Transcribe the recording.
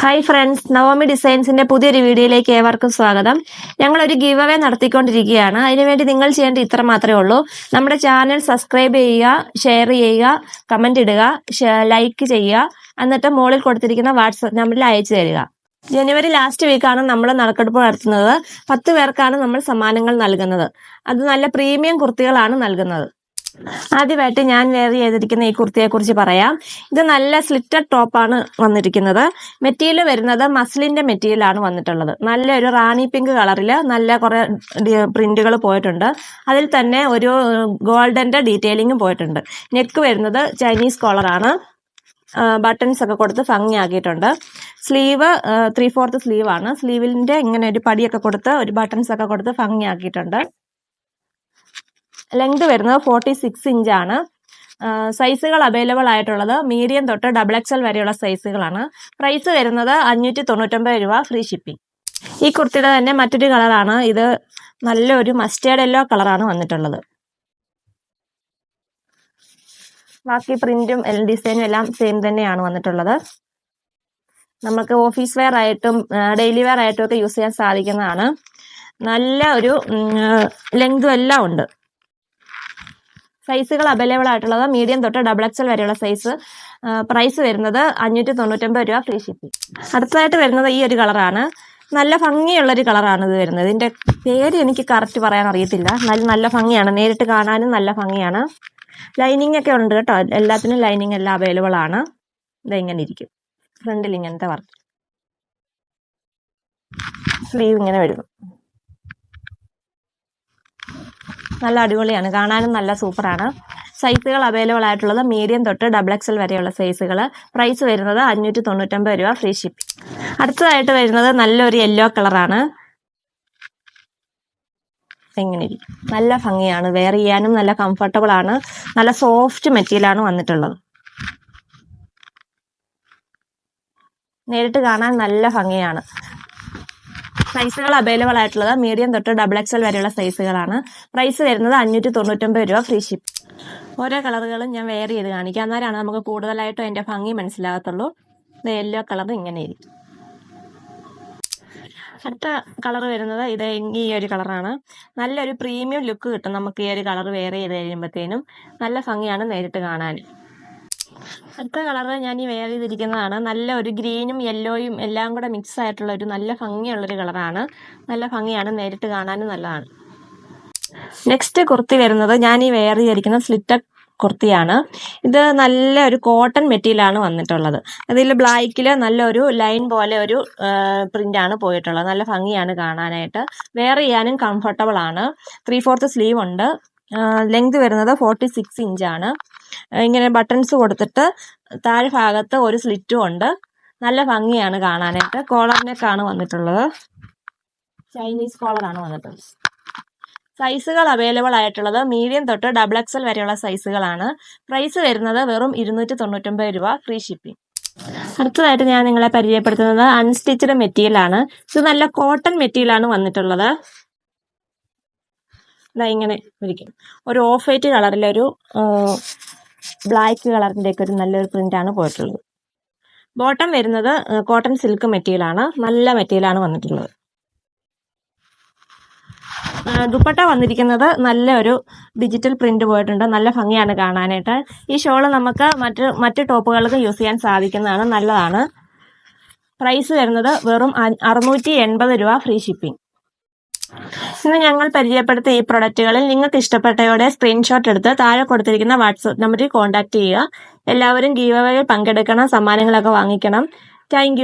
Hi friends Naomi ഡിസൈൻസിന്റെ പുതിയൊരു വീഡിയോയിലേക്ക് ഏവർക്കും സ്വാഗതം. ഞങ്ങൾ ഒരു ഗീവ് അവേ നടത്തിക്കൊണ്ടിരിക്കുകയാണ് അതിനുവേണ്ടി നിങ്ങൾ ചെയ്യേണ്ടത് ഇത്ര മാത്രമേ ഉള്ളൂ. നമ്മുടെ ചാനൽ സബ്സ്ക്രൈബ് ചെയ്യുക ഷെയർ ചെയ്യുക കമന്റ് ഇടുക ലൈക്ക് ചെയ്യുക എന്നിട്ട് മുകളിൽ കൊടുത്തിരിക്കുന്ന വാട്സപ്പ് നമ്പറിൽ അയച്ചു തരിക. ജനുവരി ലാസ്റ്റ് വീക്കാണ് നമ്മൾ നറുക്കെടുപ്പ് നടത്തുന്നത്. പത്ത് പേർക്കാണ് നമ്മൾ സമ്മാനങ്ങൾ നൽകുന്നത്. അത് നല്ല പ്രീമിയം കുർത്തികളാണ് നൽകുന്നത്. ആദ്യമായിട്ട് ഞാൻ വെയർ ചെയ്തിരിക്കുന്ന ഈ കുർത്തിയെ കുറിച്ച് പറയാം. ഇത് നല്ല സ്ലിറ്റഡ് ടോപ്പാണ് വന്നിരിക്കുന്നത്. മെറ്റീരിയൽ വരുന്നത് മസ്ലിന്റെ മെറ്റീരിയൽ ആണ് വന്നിട്ടുള്ളത്. നല്ലൊരു റാണി പിങ്ക് കളറിൽ നല്ല കുറെ പ്രിന്റുകൾ പോയിട്ടുണ്ട്. അതിൽ തന്നെ ഒരു ഗോൾഡന്റെ ഡീറ്റെയിലിംഗും പോയിട്ടുണ്ട്. നെക്ക് വരുന്നത് ചൈനീസ് കോളറാണ് ബട്ടൺസ് ഒക്കെ കൊടുത്ത് ഭംഗിയാക്കിയിട്ടുണ്ട്. സ്ലീവ് ത്രീ ഫോർത്ത് സ്ലീവാണ് ആണ്. സ്ലീവിന്റെ ഇങ്ങനെ ഒരു പടിയൊക്കെ കൊടുത്ത് ഒരു ബട്ടൺസ് ഒക്കെ കൊടുത്ത് ഭംഗിയാക്കിയിട്ടുണ്ട്. ലെങ്ത് വരുന്നത് ഫോർട്ടി സിക്സ് ഇഞ്ചാണ് സൈസുകൾ അവൈലബിൾ ആയിട്ടുള്ളത് മീഡിയം തൊട്ട് ഡബിൾ എക്സൽ വരെയുള്ള സൈസുകളാണ് പ്രൈസ് വരുന്നത് അഞ്ഞൂറ്റി തൊണ്ണൂറ്റൊമ്പത് രൂപ ഫ്രീ ഷിപ്പിംഗ് ഈ കുർത്തിയുടെ തന്നെ മറ്റൊരു കളറാണ് ഇത് നല്ലൊരു മസ്റ്റേർഡ് യെല്ലോ കളറാണ് വന്നിട്ടുള്ളത്. ബാക്കി പ്രിന്റും എൽ ഡിസൈനും എല്ലാം സെയിം തന്നെയാണ് വന്നിട്ടുള്ളത്. നമുക്ക് ഓഫീസ് വെയർ ആയിട്ടും ഡെയിലി വെയർ ആയിട്ടും ഒക്കെ യൂസ് ചെയ്യാൻ സാധിക്കുന്നതാണ്. നല്ല ഒരു ലെങ്തും എല്ലാം ഉണ്ട്. സൈസുകൾ അവൈലബിൾ ആയിട്ടുള്ളത് മീഡിയം തൊട്ട് ഡബിൾ എക്സൽ വരെയുള്ള സൈസ് പ്രൈസ് വരുന്നത് അഞ്ഞൂറ്റി തൊണ്ണൂറ്റൊമ്പത് രൂപ ഫ്രീ ഷിപ്പിംഗ് അടുത്തതായിട്ട് വരുന്നത് ഈ ഒരു കളറാണ് നല്ല ഭംഗിയുള്ളൊരു കളറാണ് ഇത് വരുന്നത്. ഇതിന്റെ പേര് എനിക്ക് കറക്റ്റ് പറയാൻ അറിയത്തില്ല. നല്ല നല്ല ഭംഗിയാണ്. നേരിട്ട് കാണാനും നല്ല ഭംഗിയാണ്. ലൈനിങ് ഒക്കെ ഉണ്ട് കേട്ടോ. എല്ലാത്തിനും ലൈനിങ് എല്ലാം അവൈലബിൾ ആണ്. ഇത് ഇങ്ങനെ ഇരിക്കും. ഫ്രണ്ടിൽ ഇങ്ങനത്തെ വർക്ക് സ്ലീവ് ഇങ്ങനെ വരുന്നു നല്ല അടിപൊളിയാണ്. കാണാനും നല്ല സൂപ്പറാണ്. സൈസുകൾ അവൈലബിൾ ആയിട്ടുള്ളത് മീഡിയം തൊട്ട് ഡബിൾ എക്സൽ വരെയുള്ള സൈസുകൾ പ്രൈസ് വരുന്നത് അഞ്ഞൂറ്റി തൊണ്ണൂറ്റൊമ്പത് രൂപ ഫ്രീ ഷിപ്പിംഗ് അടുത്തതായിട്ട് വരുന്നത് നല്ലൊരു യെല്ലോ കളറാണ് എങ്ങനെ ഇരിക്കും. നല്ല ഭംഗിയാണ്. വെയർ ചെയ്യാനും നല്ല കംഫർട്ടബിൾ ആണ്. നല്ല സോഫ്റ്റ് മെറ്റീരിയലാണ് വന്നിട്ടുള്ളത്. നേരിട്ട് കാണാൻ നല്ല ഭംഗിയാണ്. സൈസുകൾ അവൈലബിൾ ആയിട്ടുള്ളത് മീഡിയം തൊട്ട് ഡബിൾ എക്സൽ വരെയുള്ള സൈസുകളാണ് പ്രൈസ് വരുന്നത് അഞ്ഞൂറ്റി തൊണ്ണൂറ്റൊമ്പത് രൂപ ഫ്രീ ഷിപ്പ് ഓരോ കളറുകളും ഞാൻ വെയർ ചെയ്ത് കാണിക്കാം. അന്നേരമാണ് നമുക്ക് കൂടുതലായിട്ടും അതിന്റെ ഭംഗി മനസ്സിലാകത്തുള്ളൂ. യെല്ലോ കളർ ഇങ്ങനെ ഇരിക്കും അടുത്ത കളർ വരുന്നത് ഇത് ഈ ഒരു കളറാണ് നല്ലൊരു പ്രീമിയം ലുക്ക് കിട്ടും നമുക്ക് ഈ ഒരു കളർ വെയർ ചെയ്ത് കഴിയുമ്പോഴത്തേനും നല്ല ഭംഗിയാണ് നേരിട്ട് കാണാൻ. അടുത്ത കളർ ഞാൻ ഈ വെയർ ചെയ്തിരിക്കുന്നതാണ്. നല്ല ഒരു ഗ്രീനും യെല്ലോയും എല്ലാം കൂടെ മിക്സ് ആയിട്ടുള്ള ഒരു നല്ല ഭംഗിയുള്ളൊരു കളറാണ്. നല്ല ഭംഗിയാണ് നേരിട്ട് കാണാനും നല്ലതാണ്. നെക്സ്റ്റ് കുർത്തി വരുന്നത് ഞാൻ ഈ വെയർ ചെയ്തിരിക്കുന്ന സ്ലിറ്റർ കുർത്തിയാണ്. ഇത് നല്ല ഒരു കോട്ടൺ മെറ്റീരിയലാണ് വന്നിട്ടുള്ളത്. അതിൽ ബ്ലാക്കിൽ നല്ലൊരു ലൈൻ പോലെ ഒരു പ്രിന്റ് ആണ് പോയിട്ടുള്ളത്. നല്ല ഭംഗിയാണ് കാണാനായിട്ട്. വെയർ ചെയ്യാനും കംഫർട്ടബിൾ ആണ്. ത്രീ ഫോർത്ത് സ്ലീവ് ഉണ്ട് ലെങ്ത് വരുന്നത് ഫോർട്ടി സിക്സ് ഇഞ്ചാണ് ഇങ്ങനെ ബട്ടൺസ് കൊടുത്തിട്ട് താഴെ ഭാഗത്ത് ഒരു സ്ലിറ്റും ഉണ്ട്. നല്ല ഭംഗിയാണ് കാണാനായിട്ട്. കോളർ വന്നിട്ടുള്ളത്. ചൈനീസ് കോളറാണ് വന്നിട്ടുള്ളത്. സൈസുകൾ അവൈലബിൾ ആയിട്ടുള്ളത് മീഡിയം തൊട്ട് ഡബിൾ എക്സൽ വരെയുള്ള സൈസുകളാണ്. പ്രൈസ് വരുന്നത് വെറും ഇരുന്നൂറ്റി തൊണ്ണൂറ്റൊമ്പത് രൂപ ഫ്രീ ഷിപ്പിംഗ്. അടുത്തതായിട്ട് ഞാൻ നിങ്ങളെ പരിചയപ്പെടുത്തുന്നത് അൺസ്റ്റിച്ചഡ് മെറ്റീരിയൽ ആണ്. ഇത് നല്ല കോട്ടൺ മെറ്റീരിയൽ ആണ് വന്നിട്ടുള്ളത്. ഇങ്ങനെ ഇരിക്കും ഒരു ഓഫ് വൈറ്റ് കളറിലൊരു ബ്ലാക്ക് കളറിന്റെ ഒക്കെ ഒരു നല്ലൊരു പ്രിന്റ് ആണ് പോയിട്ടുള്ളത്. ബോട്ടം വരുന്നത് കോട്ടൺ സിൽക്ക് മെറ്റീരിയലാണ്. നല്ല മെറ്റീരിയലാണ് വന്നിട്ടുള്ളത്. ദുപ്പട്ട വന്നിരിക്കുന്നത് നല്ല ഒരു ഡിജിറ്റൽ പ്രിന്റ് പോയിട്ടുണ്ട്. നല്ല ഭംഗിയാണ് കാണാനായിട്ട്. ഈ ഷോൾ നമുക്ക് മറ്റ് മറ്റ് ടോപ്പുകൾക്ക് യൂസ് ചെയ്യാൻ സാധിക്കുന്നതാണ് നല്ലതാണ്. പ്രൈസ് വരുന്നത് വെറും അറുന്നൂറ്റി എൺപത് രൂപ ഫ്രീ ഷിപ്പിംഗ്. ഇന്ന് ഞങ്ങൾ പരിചയപ്പെടുത്തിയ ഈ പ്രൊഡക്റ്റുകളിൽ നിങ്ങൾക്ക് ഇഷ്ടപ്പെട്ടവയുടെ സ്ക്രീൻഷോട്ട് എടുത്ത് താഴെ കൊടുത്തിരിക്കുന്ന വാട്സപ്പ് നമ്പറിൽ കോൺടാക്ട് ചെയ്യുക. എല്ലാവരും ഗീവ് പങ്കെടുക്കണം സമ്മാനങ്ങളൊക്കെ വാങ്ങിക്കണം. താങ്ക്